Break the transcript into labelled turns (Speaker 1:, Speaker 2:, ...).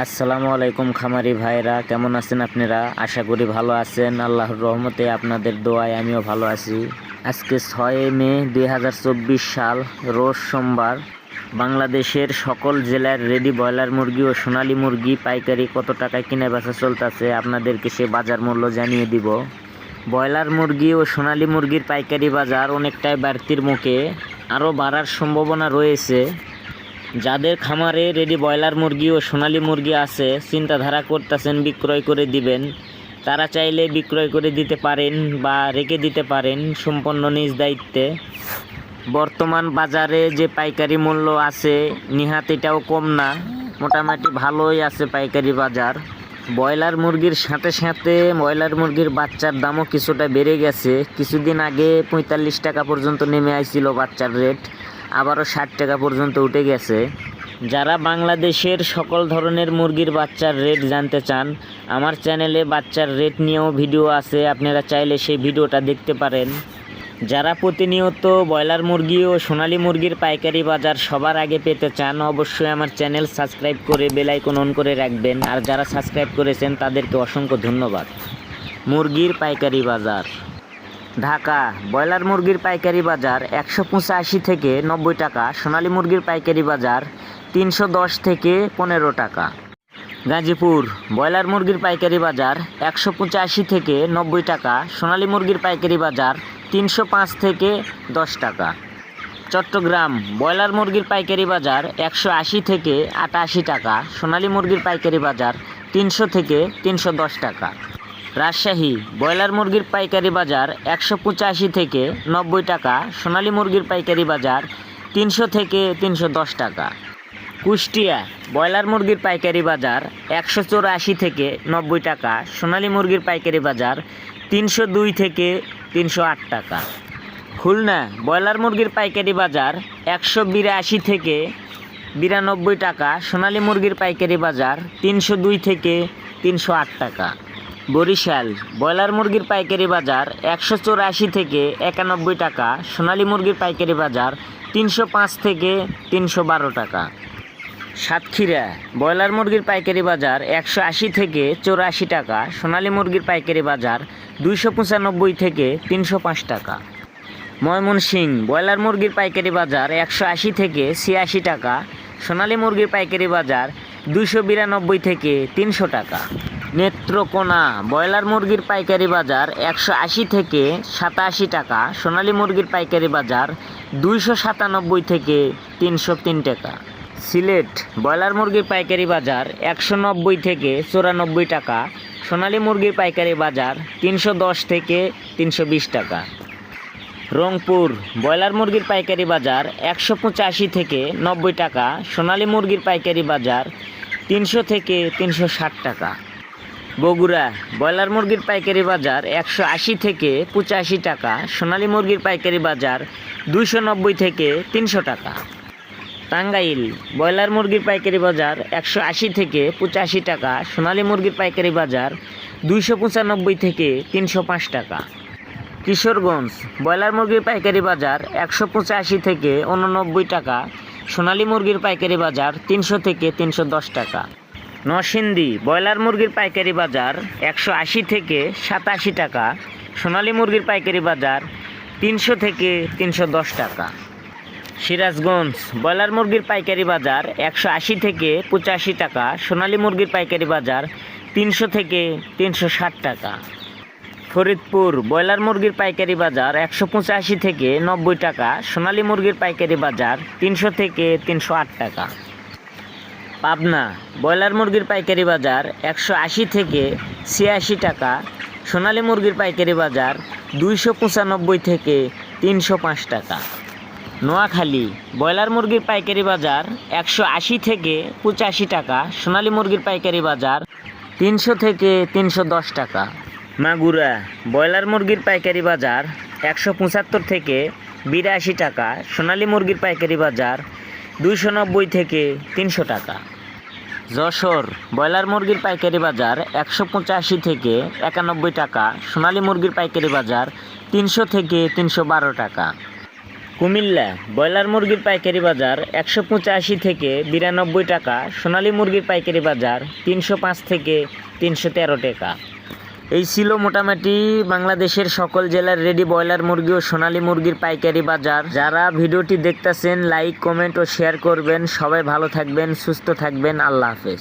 Speaker 1: আসসালামু আলাইকুম খামারি ভাইরা, কেমন আছেন আপনারা? আশা করি ভালো আছেন। আল্লাহর রহমতে আপনাদের দোয়ায় আমিও ভালো আছি। আজকে ছয় মে দু হাজার চব্বিশ সাল, রোজ সোমবার। বাংলাদেশের সকল জেলার রেডি ব্রয়লার মুরগি ও সোনালী মুরগি পাইকারি কত টাকায় কিনে বেচা চলতেছে আপনাদেরকে সে বাজার মূল্য জানিয়ে দিব। ব্রয়লার মুরগি ও সোনালী মুরগির পাইকারি বাজার অনেকটাই বাড়তির মুখে। আরও বাড়ার সম্ভাবনা রয়েছে। যাদের খামারে রেডি ব্রয়লার মুরগি ও সোনালী মুরগি আছে, চিন্তাধারা করতেছেন বিক্রয় করে দিবেন। তারা চাইলে বিক্রয় করে দিতে পারেন বা রেখে দিতে পারেন সম্পন্ন নিজ দায়িত্বে। বর্তমান বাজারে যে পাইকারি মূল্য আছে, নিহাত এটাও কম না। মোটামুটি ভালোই আছে পাইকারি বাজার। ব্রয়লার মুরগির সাথে সাথে ব্রয়লার মুরগির বাচ্চার দামও কিছুটা বেড়ে গেছে। কিছুদিন আগে পঁয়তাল্লিশ টাকা পর্যন্ত নেমে আইছিল বাচ্চার রেট। আবারও ষাট টাকা পর্যন্ত উঠে গেছে। যারা বাংলাদেশের সকল ধরনের মুরগির বাচ্চার রেট জানতে চান, আমার চ্যানেলে বাচ্চার রেট নিয়েও ভিডিও আছে, আপনারা চাইলে সেই ভিডিওটা দেখতে পারেন। যারা প্রতিনিয়ত ব্রয়লার মুরগি ও সোনালী মুরগির পাইকারি বাজার সবার আগে পেতে চান, অবশ্যই আমার চ্যানেল সাবস্ক্রাইব করে বেল আইকন অন করে রাখবেন। আর যারা সাবস্ক্রাইব করেছেন, তাদেরকে অসংখ্য ধন্যবাদ। মুরগির পাইকারি বাজার। ঢাকা ব্রয়লার মুরগির পাইকারি বাজার একশো পঁচাশি থেকে নব্বই টাকা, সোনালী মুরগির পাইকারি বাজার তিনশো দশ থেকে পনেরো টাকা। গাজীপুর ব্রয়লার মুরগির পাইকারি বাজার একশো পঁচাশি থেকে নব্বই টাকা, সোনালী মুরগির পাইকারি বাজার তিনশো পাঁচ থেকে দশ টাকা। চট্টগ্রাম ব্রয়লার মুরগির পাইকারি বাজার একশো আশি থেকে আটাশি টাকা, সোনালী মুরগির পাইকারি বাজার তিনশো থেকে তিনশো দশ টাকা। রাজশাহী ব্রয়লার মুরগির পাইকারি বাজার একশো পঁচাশি থেকে নব্বই টাকা, সোনালী মুরগির পাইকারি বাজার তিনশো থেকে তিনশো দশ টাকা। কুষ্টিয়া ব্রয়লার মুরগির পাইকারি বাজার একশো চৌরাশি থেকে নব্বই টাকা, সোনালী মুরগির পাইকারি বাজার তিনশো দুই থেকে তিনশো আট টাকা। খুলনা ব্রয়লার মুরগির পাইকারি বাজার একশো বিরাশি থেকে বিরানব্বই টাকা, সোনালী মুরগির পাইকারি বাজার তিনশো দুই থেকে তিনশো আট টাকা। বরিশাল, ব্রয়লার মুরগির পাইকারি বাজার একশো চৌরাশি থেকে একানব্বই টাকা, সোনালী মুরগির পাইকারি বাজার তিনশো পাঁচ থেকে তিনশো বারো টাকা। সাতক্ষীরা, ব্রয়লার মুরগির পাইকারি বাজার একশো আশি থেকে চৌরাশি টাকা, সোনালী মুরগির পাইকারি বাজার দুইশো পঁচানব্বই থেকে তিনশো পাঁচ টাকা। ময়মনসিং, ব্রয়লার মুরগির পাইকারি বাজার একশো আশি থেকে ছিয়াশি টাকা, সোনালী মুরগির পাইকারি বাজার দুইশো বিরানব্বই থেকে তিনশো টাকা। নেত্রকোনা, ব্রয়লার মুরগির পাইকারি বাজার একশো আশি থেকে সাতাশি টাকা, সোনালী মুরগির পাইকারি বাজার দুইশো সাতানব্বই থেকে তিনশো তিন টাকা। সিলেট, ব্রয়লার মুরগির পাইকারি বাজার একশো নব্বই থেকে চুরানব্বই টাকা, সোনালী মুরগির পাইকারি বাজার তিনশো দশ থেকে তিনশো বিশ টাকা। রংপুর, ব্রয়লার মুরগির পাইকারি বাজার একশো পঁচাশি থেকে নব্বই টাকা, সোনালী মুরগির পাইকারি বাজার তিনশো থেকে তিনশো ষাট টাকা। বগুড়া ব্রয়লার মুরগির পাইকারি বাজার একশো আশি থেকে পঁচাশি টাকা, সোনালী মুরগির পাইকারি বাজার দুইশো নব্বই থেকে তিনশো টাকা। টাঙ্গাইল ব্রয়লার মুরগির পাইকারি বাজার একশো আশি থেকে পঁচাশি টাকা, সোনালী মুরগির পাইকারি বাজার দুইশো পঁচানব্বই থেকে তিনশো পাঁচ টাকা। কিশোরগঞ্জ ব্রয়লার মুরগির পাইকারি বাজার একশো পঁচাশি থেকে উননব্বই টাকা, সোনালী মুরগির পাইকারি বাজার তিনশো থেকে তিনশো দশ টাকা। নরসিংদী ব্রয়লার মুরগির পাইকারি বাজার একশো আশি থেকে সাতাশি টাকা, সোনালী মুরগির পাইকারি বাজার তিনশো থেকে তিনশো দশ টাকা। সিরাজগঞ্জ ব্রয়লার মুরগির পাইকারি বাজার একশো আশি থেকে পঁচাশি টাকা, সোনালী মুরগির পাইকারি বাজার তিনশো থেকে তিনশো ষাট টাকা। ফরিদপুর ব্রয়লার মুরগির পাইকারি বাজার একশো পঁচাশি থেকে নব্বই টাকা, সোনালী মুরগির পাইকারি বাজার তিনশো থেকে তিনশো আট টাকা। পাবনা। ব্রয়লার মুরগির পাইকারি বাজার একশো আশি থেকে ছিয়াশি টাকা। সোনালী মুরগির পাইকারি বাজার দুইশো পঁচানব্বই থেকে তিনশো পাঁচ টাকা। নোয়াখালী, ব্রয়লার মুরগির পাইকারি বাজার একশো আশি থেকে পঁচাশি টাকা। সোনালী মুরগির পাইকারি বাজার তিনশো থেকে তিনশো দশ টাকা। মাগুরা, ব্রয়লার মুরগির পাইকারি বাজার একশো পঁচাত্তর থেকে বিরাশি টাকা। সোনালী মুরগির পাইকারি বাজার দুইশো নব্বই থেকে তিনশো টাকা। যশোর, ব্রয়লার মুরগির পাইকারি বাজার একশো পঁচাশি থেকে একানব্বই টাকা, সোনালী মুরগির পাইকারি বাজার তিনশো থেকে তিনশো বারো টাকা। কুমিল্লা, ব্রয়লার মুরগির পাইকারি বাজার একশো পঁচাশি থেকে বিরানব্বই টাকা, সোনালী মুরগির পাইকারি বাজার তিনশো পাঁচ থেকে তিনশো তেরো টাকা। এই ছিল মোটামুটি বাংলাদেশের সকল জেলার রেডি ব্রয়লার মুরগি ও সোনালী মুরগির পাইকারি বাজার। যারা ভিডিওটি দেখতেছেন লাইক কমেন্ট ও শেয়ার করবেন। সবাই ভালো থাকবেন, সুস্থ থাকবেন। আল্লাহ হাফেজ।